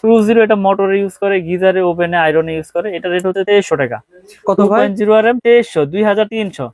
Two zero এটা motor use করে গিজারে ওভেনে আয়রনে ইউজ করে। এটা রেট হচ্ছে তেইশশো টাকা। কত পয়েন্ট জিরো আর এম তেইশশো দুই হাজার তিনশো।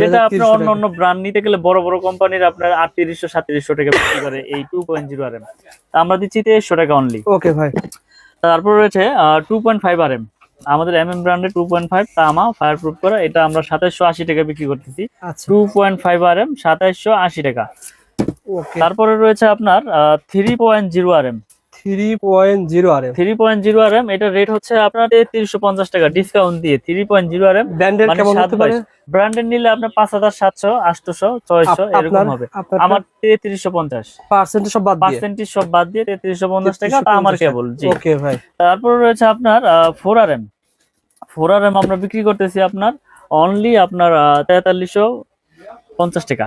যেটা আপনার অন্য অন্য ব্র্যান্ড নিতে গেলে বড় বড় কোম্পানির আপনার আটত্রিশশো সাতত্রিশশো টাকা বিক্রি করে এই two point zero R M আমরা দিচ্ছি তেইশশো টাকা অনলি ওকে ভাই। তারপর রয়েছে two point five R M আমাদের এম এম ব্র্যান্ডের টু পয়েন্ট ফাইভ তামা ফায়ার প্রুফ করা। এটা আমরা সাতাইশশো আশি টাকা বিক্রি করতেছি। Two point five R M সাতাইশশো আশি টাকা। তারপরে রয়েছে আপনার three point zero R M three point zero R three point zero R M এটার রেট হচ্ছে আপনার তিনশো পঞ্চাশ টাকা ডিসকাউন্ট দিয়ে three point zero R M ব্র্যান্ডের নিলে আপনার পাঁচ হাজার সাতশো আটশোশো ছয়শো এরকম হবে। আমার তেত্রিশশো পঞ্চাশ। পার্সেন্ট সব বাদ পার্সেন্টেজ সব বাদ দিয়ে তেত্রিশশো পঞ্চাশ টাকা আমার কেবল জি। ওকে ভাই। তারপর রয়েছে আপনার four R M four R M আমরা বিক্রি করতেছি আপনার অনলি আপনার তেতাল্লিশশো পঞ্চাশ টাকা।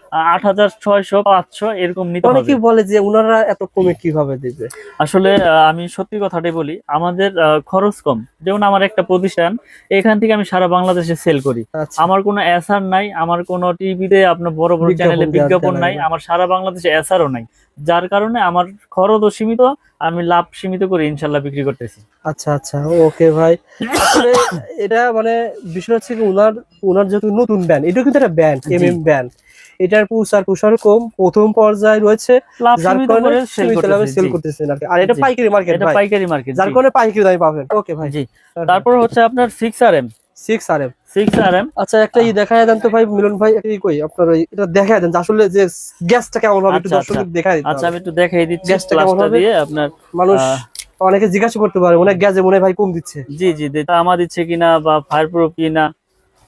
আট হাজার ছয়শো পাঁচশো এরকম নিতে হবে। অনেকেই বলে যে ওনারা এত কমে কীভাবে দিবে? আসলে আমি সত্যি কথাটাই বলি আমাদের খরচ কম। যেমন আমার একটা প্রতিষ্ঠান এখান থেকে আমি সারা বাংলাদেশে সেল করি। আচ্ছা। আমার কোনো এসআর নাই আমার কোনো টিভিতে আপনার বড় বড় চ্যানেলে বিজ্ঞাপন নাই। আমার সারা বাংলাদেশে এসআরও নাই। যার কারণে আমার খরচও সীমিত আমি লাভ সীমিত করে ইনশাল্লাহ বিক্রি করতেছি। আচ্ছা আচ্ছা ওকে ভাই। এটা মানে বিষয় হচ্ছে কি উনার উনার যেহেতু নতুন ব্যান্ড এটা কিন্তু একটা ব্যান্ড। এম এম ব্যান্ড এটার প্রচার প্রসার কম প্রথম পর্যায়ে রয়েছে যার কারণে সেল। করতেছেন আর এটা পাইকারি মার্কেট এটা পাইকারি মার্কেট যার কারণে পাইকারি দামে পাবেন। ওকে ভাই। জি। তারপর হচ্ছে আপনার six R M six R M six R M আচ্ছা একটা ই দেখায় দেন তো ভাই মিলন ভাই একটা কই আপনার ওই এটা দেখায় দেন আসলে যে গ্যাসটা কেমন হবে একটু আচ্ছা, দর্শকদের আচ্ছা। দেখায় দিতে আচ্ছা আমি একটু দেখাই দিচ্ছি গ্যাসটা কেমন হবে? দিয়ে আপনার মানুষ অনেকে জিজ্ঞাসা করতে পারে হয় গ্যাসে মনে ভাই কম দিচ্ছে। জি জি তামা দিচ্ছে কিনা বা ফায়ার প্রুফ কিনা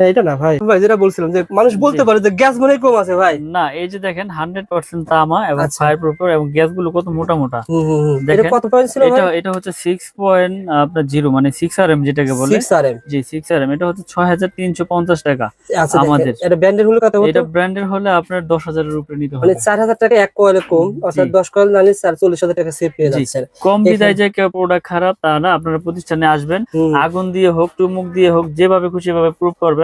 এটা না ভাই। ভাই যেটা বলছিলাম যে মানুষ বলতে পারে যে গ্যাস মনে কম আছে ভাই। না এই যে দেখেন হান্ড্রেড পার্সেন্ট তামা এবং আচ্ছা। ফায়ার প্রুফ এবং গ্যাসগুলো কত মোটা মোটা। এটা কত পয়েন্ট ছিল এটা এটা হচ্ছে সিক্স পয়েন্ট আপনার জিরো মানে সিক্স আর এম যেটাকে বলে। 6 আরএম জি সিক্স আর এম এটা হচ্ছে ছয় হাজার তিনশো পঞ্চাশ টাকা আচ্ছা আমাদের। এটা ব্র্যান্ডের হলো কত এটা ব্র্যান্ডের হলে আপনার দশ হাজারের উপরে নিতে মানে হবে। 4000 টাকা এক কয়েলে কম অর্থাৎ। 10 কয়েল নালে 44000 টাকা সেভ পেয়ে জি। যাচ্ছেন। কম বিদায় যে কেউ প্রোডাক্ট খারাপ তা না আপনারা প্রতিষ্ঠানে আসবেন। আগুন দিয়ে হোক টুমুক দিয়ে হোক যেভাবে খুশি ভাবে প্রুফ করবেন।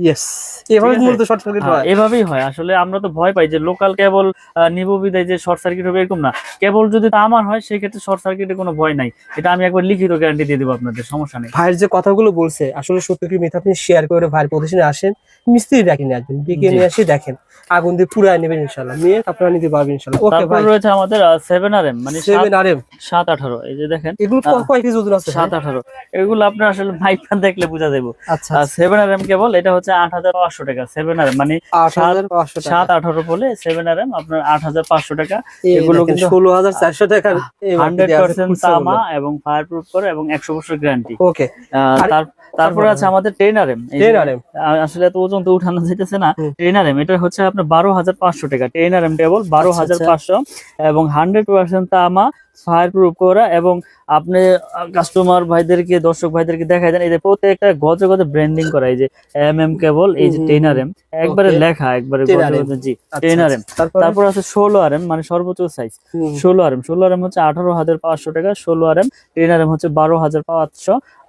ইয়েস এভাবে মূলত শর্ট সার্কিট হ্যাঁ, এভাবেই আসলে আমরা তো ভয় পাই যে লোকাল কেবল নিব বিদায় যে শর্ট সার্কিট হবে এরকম না। কেবল যদি তামার হয় সেই ক্ষেত্রে শর্ট সার্কিটের কোনো ভয় নাই। এটা আমি একবার লিখিত গ্যারান্টি দিয়ে দেবো আপনাদের সমস্যা নেই। ভাইয়ের যে কথাগুলো বলছে আসলে সত্য কি মিথ্যা আপনি শেয়ার করে ভাইয়ের প্রতিষ্ঠানে আসেন মিস্ত্রি ডাকি নিয়ে আসবেন ডেকে নিয়ে আসি দেখেন আগুন দিয়ে পুরাই নেবেন ইনশাল্লাহ নিয়ে আপনারা নিতে পারবেন ইনশাল্লাহ ওকে ভাই রয়েছে আমাদের সেভেন আর এম মানে এই যে দেখেন। এগুলো কয় কেজি ওজন আছে সাত আঠারো। এগুলো আপনার আসলে দেখলে বোঝা যাব আচ্ছা সেভেন আর এম কেবল এটা হচ্ছে আট হাজার পাঁচশো টাকা সেভেন আর মানে হাজার সাত আঠারো বলে সেভেন আর এম আপনার আট হাজার পাঁচশো টাকা। এগুলো কিন্তু ষোলো হাজার চারশো টাকার হান্ড্রেড পার্সেন্ট তামা এবং ফায়ার প্রুফ করে এবং একশো বছর গ্যারান্টি ওকে তারপরে আছে আমাদের আসলে এত ওজন তো উঠানো যেতেছে না। এম এটা হচ্ছে আপনার বারো হাজার পাঁচশো টাকা। আর এম টেবল বারো আচ্ছা, হাজার আচ্ছা। পাঁচশো এবং হান্ড্রেড পার্সেন্ট তামা ফায়ার প্রুফ করা এবং আপনি কাস্টমার ভাইদেরকে দর্শক ভাইদেরকে দেখাই দেন এই যে প্রত্যেকটা গজে গজে ব্র্যান্ডিং করা এই যে এম এম কেবল এই যে টেন আর এম একবারে লেখা একবারে 10 গজে জি টেন টেনার এম। তারপর? তারপর আছে ষোলো আর এম মানে সর্বোচ্চ সাইজ ষোলো আর এম ষোলো আর এম হচ্ছে আঠারো হাজার পাঁচশো টাকা ষোলো R M ten R M হচ্ছে বারো হাজার পাঁচশো।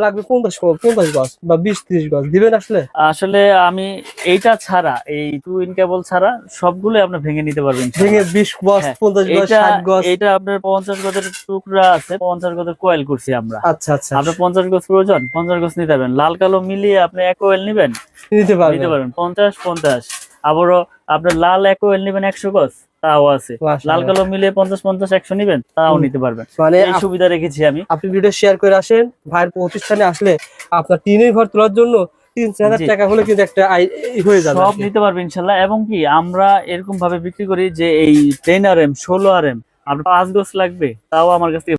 লাগবে পঞ্চাশ পঞ্চাশ গজ বা বিশ ত্রিশ গজ দিবেন আসলে? আসলে আমি এইটা ছাড়া এই টু ইন কেবল ছাড়া সবগুলো আপনি ভেঙে নিতে পারবেন ভেঙে বিশ গজ হ্যাঁ, পঞ্চাশ গজ ষাট গজ। এটা আপনার পঞ্চাশ গজের টুকরা আছে পঞ্চাশ গজের কোয়েল করছি আমরা। আচ্ছা আচ্ছা। আপনার পঞ্চাশ গজ প্রয়োজন পঞ্চাশ গজ নিতে পারবেন। লাল কালো মিলিয়ে আপনি এক কোয়েল নিবেন। নিতে নিতে পারবেন। পারবেন পঞ্চাশ পঞ্চাশ। আবারও আপনার লাল এক কোয়েল নিবেন একশো গজ। তাও আছে। লাল কালো পঞ্চাশ পঞ্চাশ একশো নিবেন তাও নিতে পারবেন। মানে সুবিধা রেখেছি আমি। আপনি ভিডিও শেয়ার করে আসেন ভাইয়ের প্রতিষ্ঠানে আসলে আপনার টিনের ঘর তোলার জন্য তিন হাজার টাকা হলে কিন্তু একটা হয়ে যাবে সব নিতে পারবে ইনশাল্লাহ এবং কি আমরা এরকম ভাবে বিক্রি করি যে এই টেন আর এম ষোলো আর এম আপনার পাঁচ গোছ লাগবে তাও আমার কাছ থেকে